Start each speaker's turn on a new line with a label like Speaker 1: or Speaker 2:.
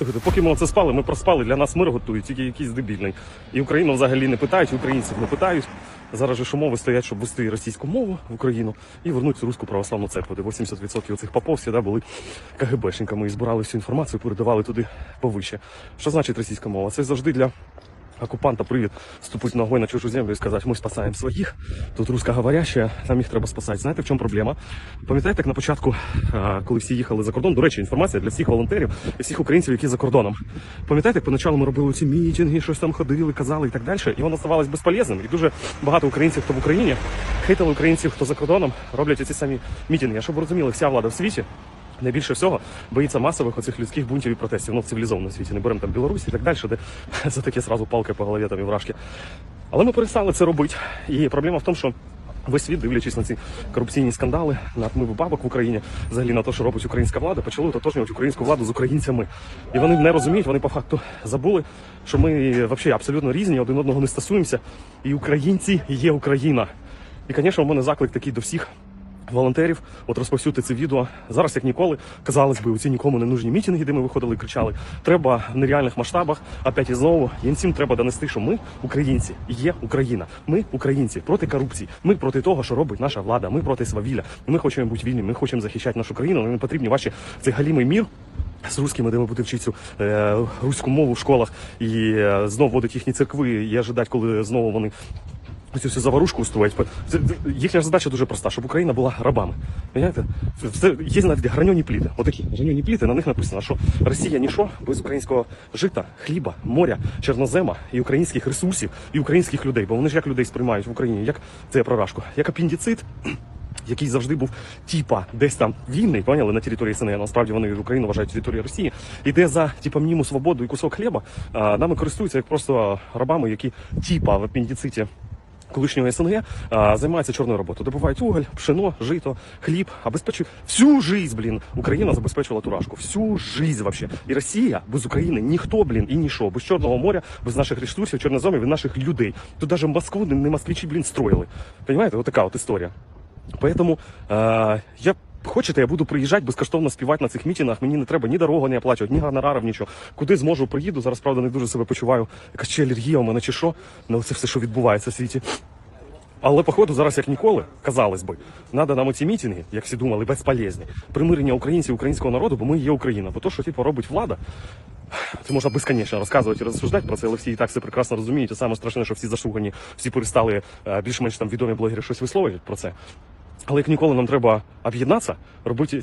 Speaker 1: Слухайте, поки ми це спали, ми проспали, для нас мир готують, тільки якийсь дебільний. І Україну взагалі не питають, українців не питають. Зараз же шумови умови стоять, щоб вести російську мову в Україну і вернуть руську православну церкву, де 80% цих попов всегда були КГБшниками і збирали всю інформацію, передавали туди повище. Що значить російська мова? Це завжди для оккупанта привід ступити ногою на чужу землю і сказати, ми спасаємо своїх, тут русскоговоряща, нам їх треба спасати. Знаєте, в чому проблема? Пам'ятаєте, як на початку, коли всі їхали за кордон, до речі, інформація для всіх волонтерів і всіх українців, які за кордоном. Пам'ятаєте, як поначалу ми робили ці мітинги, щось там ходили, казали і так далі, і воно ставалось безполезним. І дуже багато українців, хто в Україні, хейтили українців, хто за кордоном, роблять ці самі мітинги. А щоб розуміли, вся влада в світі Найбільше всього боїться масових оцих людських бунтів і протестів. Ну, в цивілізованому світі. Не беремо там Білорусь і так далі, де за таке сразу палки по голові там і вражки. Але ми перестали це робити. І проблема в тому, що весь світ, дивлячись на ці корупційні скандали, на отмиву бабок в Україні, взагалі на те, що робить українська влада, почали ототожнювати українську владу з українцями. І вони не розуміють, вони по факту забули, що ми взагалі абсолютно різні, один одного не стосуємося. І українці є Україна. І, звісно, у мене заклик такий до всіх волонтерів, от розповсюдити це відео. Зараз, як ніколи, казалось би, у ці нікому не нужні мітинги, де ми виходили і кричали. Треба в нереальних масштабах, опять і знову. Всім треба донести, що ми українці, є Україна. Ми українці проти корупції. Ми проти того, що робить наша влада. Ми проти свавілля. Ми хочемо бути вільні, ми хочемо захищати нашу країну. Нам не потрібні ваші цей галімий мір. З русскими, де ми будемо вчити цю е, руську мову в школах і е, знову вводить їхні церкви і ожидати, коли знову вони Цю всю заварушку устроїть. Їхня задача дуже проста, щоб Україна була рабами. Понимаєте? Це є навіть граньоні пліти. Отакі граньоні пліти, на них написано, що Росія ніщо без українського жита, хліба, моря, чорнозема і українських ресурсів, і українських людей. Бо вони ж як людей сприймають в Україні, як це я про рашку, як апендицит. Який завжди був типа десь там вільний, поняли на території СНГ, насправді вони Україну вважають територією Росії, і де за типа мніму свободу і кусок хліба а, нами користуються як просто рабами, які типа в апендициті колишнього СНГ займається чорною роботою. Добувають уголь, пшено, жито, хліб, обезпечують всю жизнь, блін. Україна забезпечувала турашку. Всю жизнь вообще. І Росія без України ніхто, блін, і ніщо. Без Чорного моря, без наших ресурсів, чорноземів і наших людей. Тут навіть Москву не, москвичі, блін, строїли. Понимаєте, от така от історія. Поэтому э, я хочете, я буду приїжджати безкоштовно співати на цих мітингах. Мені не треба ні дорогу не оплачувати, ні гонорарів, нічого. Куди зможу, приїду. Зараз правда не дуже себе почуваю. Якась чи алергія у мене чи що. Ну це все, що відбувається в світі. Але походу зараз як ніколи, казалось би, треба нам ці мітинги, як всі думали, безполезні. Примирення українців, українського народу, бо ми є Україна. Бо то, що типу, робить влада, це можна безконечно розказувати і розсуждати про це, але всі і так все прекрасно розуміють. І саме страшне, що всі зашугані, всі перестали е, більш-менш там відомі блогери щось висловлювати про це. Але як ніколи нам треба об'єднатися, робити